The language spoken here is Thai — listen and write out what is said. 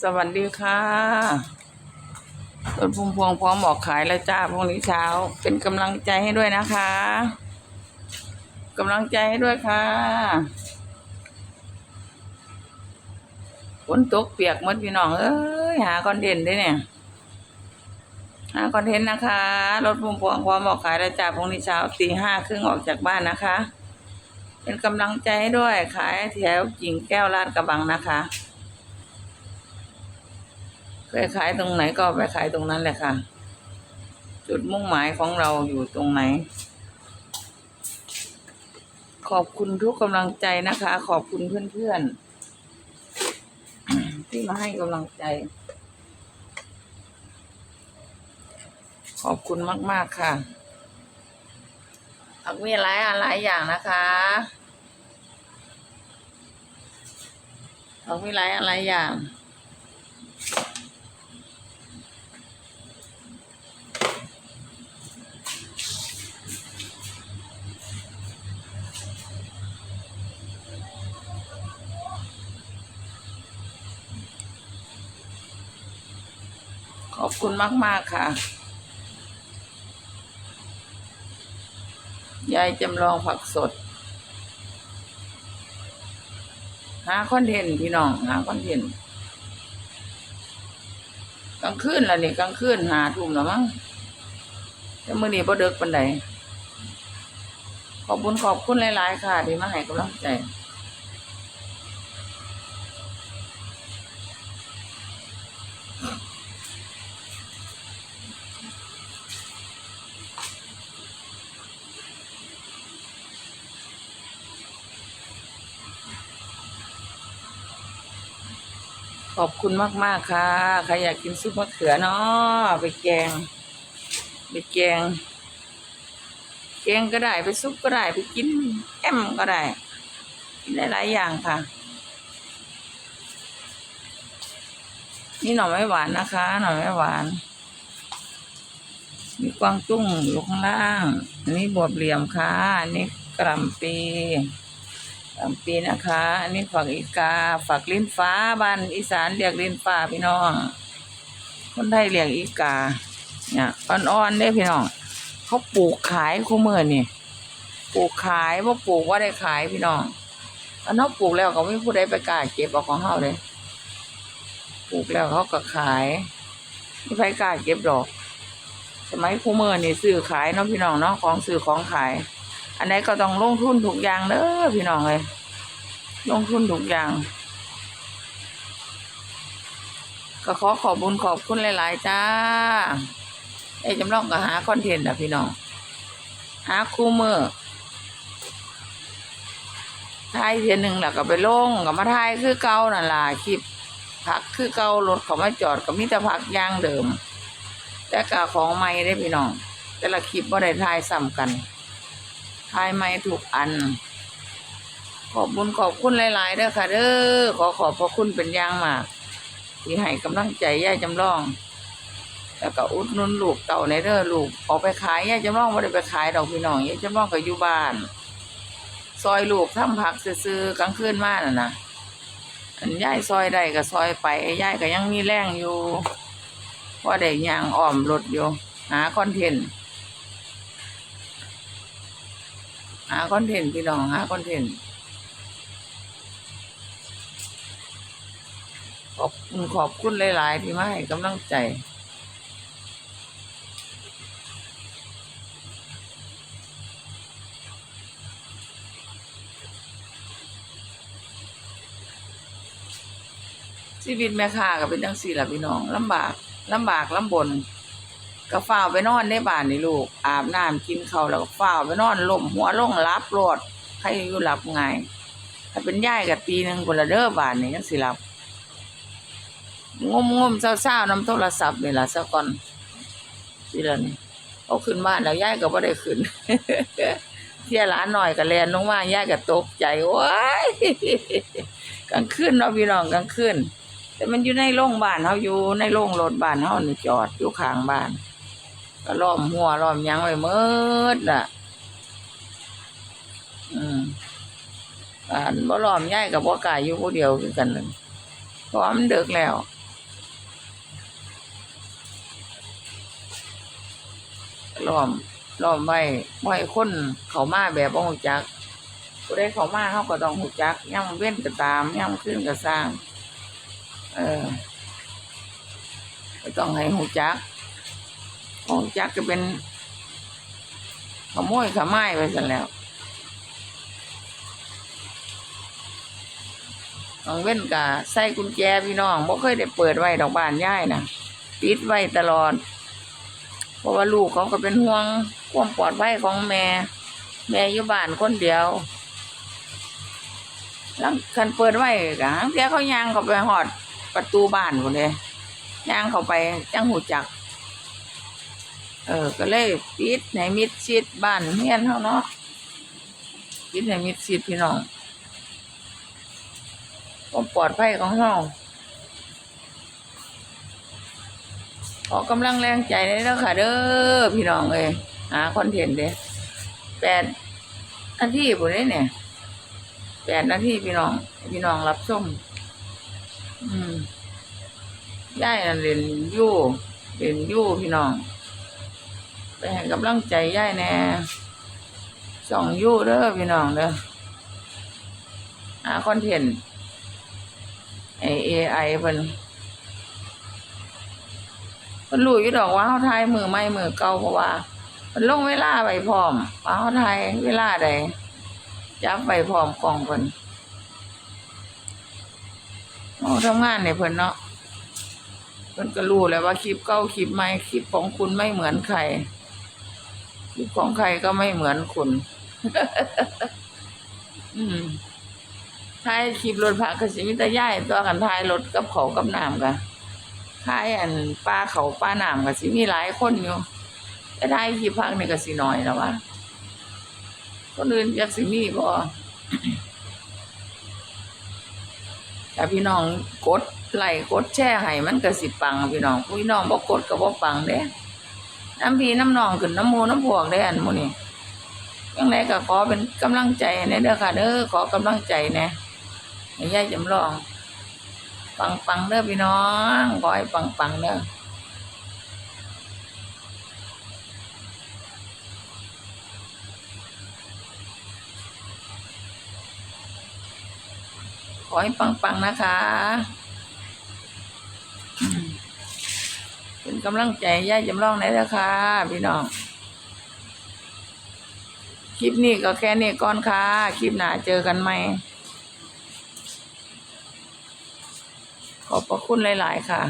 สวัสดีค่ะรถพุ่มพวงพร้อมออกขายแล้วจ้าพรุ่งนี้เช้า เป็นกำลังใจให้ด้วยนะคะกำลังใจให้ด้วยค่ะฝนตกเปียกมดพี่น้องเอ้ยหาคอนเทนต์ได้เนี่ยหาคอนเทนต์นะคะ รถพุ่มพวงพร้อมออกขายแล้วจ้าพรุ่งนี้เช้าตีห้าครึ่งออกจากบ้านนะคะ เป็นกำลังใจให้ด้วยขายแถวกิ่งแก้วลาดกระบังนะคะ เคยขายตรงไหนก็ไปขายตรงนั้นแหละค่ะ จุดมุ่งหมายของเราอยู่ตรงไหน ขอบคุณทุกกำลังใจนะคะ ขอบคุณเพื่อนๆ ที่มาให้กำลังใจ ขอบคุณมากๆค่ะอักมีหลายอะไรอย่างนะคะอักมีหลายอะไรอย่าง ขอบคุณมาก ๆ ค่ะ ยายจำลองผักสด หาคอนเทนต์พี่น้อง หาคอนเทนต์กลางคืนแล้วนี่กลางคืนหาทุ่มแล้วมั้งแต่มื่อนี้บ่เดึกปันใดขอบคุณขอบคุณหลาย ๆ ค่ะ ที่มาให้กำลังใจ ขอบคุณมากๆค่ะ ใครอยากกินซุปมะเขือเนาะไปแกง ไปแกง แกงก็ได้ไปซุปก็ได้ไปกินแอมก็ได้ กินได้หลายอย่างค่ะ นี่หน่อไม้หวานนะคะ หน่อไม้หวาน มีกวางตุ้งอยู่ข้างล่าง อันนี้บวบเหลี่ยมค่ะ อันนี้กระลำปี สามปีนะคะ อันนี้ฝักอีกาฝักลิ้นฟ้าบ้านอีสานเรียกลิ้นฟ้าพี่น้อง คนไทยเรียกอีกา เนี่ยอ่อนๆเด้พี่น้อง เขาปลูกขายคู่มือนี่ปลูกขายว่าปลูกว่าได้ขายพี่น้องอันเขาปลูกแล้วก็ไม่ผู้ใดไปกล้าเก็บเอาของเขาเลยปลูกแล้วเขาก็ขายไม่ใครกล้าเก็บดอก สมัยคู่มือนี่ซื้อขายเนาะพี่น้องเนาะของซื้อของขาย อันไหนก็ต้องลงทุนถูกอย่างเด้อพี่น้องเลยลงทุนถูกอย่าง ก็ขอขอบบุญขอบคุณหลาย ๆ จ้าไอ้จำลองก็หาคอนเทนต์อะพี่น้อง หาคู่มือถ่ายเทียนหนึ่งแหล้วก็ไปลงกับมาถ่ายคือเก่านั่นล่ะคลิปพักคือเก่ารถเขามาจอดก็มีแต่พักย่างเดิม แต่กะของใหม่ได้พี่น้อง แต่ละคลิปว่าได้ถ่ายซ้ำกัน ทายไม่ถูกอัน ขอบบุญขอบคุณหลายๆเด้อค่ะ เด้อขอขอบพระคุณเป็นอย่างมากที่ให้กำลังใจย่ายจำลอง แล้วก็อุดหนุนลูกเต่าในเด้อลูกออกไปขายย่ายจำลองไม่ได้ไปขายดอกพี่น้องย่ายจำลองก็อยู่บ้าน ซอยลูกทำผักซื้อกลางคืนมาน่ะนะอันย่ายซอยได้ก็ซอยไปย่ายก็ยังมีแรงอยู่เพราได้ยางอ้อมรถอยู่หาคอนเทนต์ หาคอนเทนต์พี่น้องหาคอนเทนต์ขอบคุณขอบคุณหลาย ๆ ที่มาให้กำลังใจชีวิตแม่ค้าก็เป็นจังสี่ล่ะพี่น้องลำบากลำบากลำบน ก็ฝ้าไปนอนในบ้านนี่ลูก อาบน้ำกินข้าวแล้วก็ฝ้าไปนอนล่มหัวล่งรับรถใครอยู่หลับไงถ้าเป็นย่ายกับปีหนึ่งคนละเด้อบ้านนี่ยังสิหลับงมงมเศร้าเศร้าๆน้ำโทรศัพท์นี่ล่ะซะก่อนสิละนี่เอาขึ้นบ้านแล้วย่ายก็บ่ได้ขึ้นเที่ยหลานหน่อยก็แลนลงมาย่ายก็ตกใจโอ้ยกลางคืนเนาะพี่น้องกลางคืนแต่มันอยู่ในโรงบ้านเฮาอยู่ในโรงรถบ้านเฮานี่จอดอยู่ข้างบ้าน ก็ล้อมหัวล้อมยังไว้เมืดอะ อืมอ่านบ่ล้อมย่ายกับบ่กายอยู่ผู้เดียวคือกันเลยพร้อมเดึกแล้วล้อมล้อมไว้ไว้คนเขามาแบบบ่หูจักผู้ได้เขามาเขาก็ต้องหูจักย่ำเว้นก็ตามย่ำขึ้นก็สร้าง เออต้องให้หูจัก ฮู้จักก็เป็นขโมยขมายไปซั่นแล้วน้องเว้นก็ใส่กุญแจพี่น้องบ่เคยได้เปิดไว้ดอกบานย่ายนะปิดไว้ตลอด เพราะว่าลูกเขาก็เป็นห่วงความปลอดภัยของแม่ แม่อยู่บ้านคนเดียวหลังคันเปิดไว้กะเสียเขายางเขาไปหอดประตูบ้านคนเลยยางเขาไปจังหูจัก เออ ก็เลยปิดในมิดชิดบ้านเฮียนเขาเนาะปิดในมิดชิดพี่น้องความปลอดภัยของเราขอกำลังแรงใจได้แล้วค่ะ เด้อพี่น้องเอ้ยหาคอนเทนต์เด้แปดนาทีปุ่นนี้เนี่ยแปดนาทีพี่น้อง พี่น้องรับชมอืมย่ายนั่นเรียนยู่เรียนยู่พี่น้อง ไปให้กำลังใจย่ายแน่ส่องยู่เด้อพี่น้องเด้อหาคอนเทนต์ไอเอไอเพิ่นมันรู้อยู่ดอกว่าเขาทายมือไม่มือเก่าเพราะว่ามันลงเวลาไปพร้อมว่าเขาทายเวลาใดจับไปพร้อมกล่องเพิ่นโอ้ทำงานเนี่ยเพิ่นเนาะเพิ่นก็รู้แล้วว่าคลิปเก่าคลิปใหม่คลิปของคุณไม่เหมือนใคร คลิปของใครก็ไม่เหมือนคุณ อืมทายคลิปรถผักกสิมิตาย่ายตัวกันทายรถกับเขากับน้ำกันขายอันปลาเขาปลานามก็สิมีหลายคนอยู่แต่ได้ขี้พักนี่ก็สิน้อยแล้วว่าคนอื่นอยากสิมีบ่แต่พี่น้องกดไลค์กดแชร์ให้มันก็สิปังพี่น้องพี่น้องบ่กดก็บ่ปังเด้ น้ำพีน้ำนองขึ้นน้ำมูน้ำพวกได้อันหมู่นี่ยังไงก็ขอเป็นกำลังใจในเด้อค่ะเด้อขอกำลังใจแหน่ให้ยาจำลอง ปังปังเด้อพี่น้องขอให้ปังปังเด้อขอให้ปังปังๆนะคะ เป็นกำลังใจย่าจำลองไหนนะคะพี่น้อง คลิปนี้ก็แค่นี้ก่อนค่ะ คลิปหน้าเจอกันไหม ขอบพระคุณหลาย ๆ ค่ะ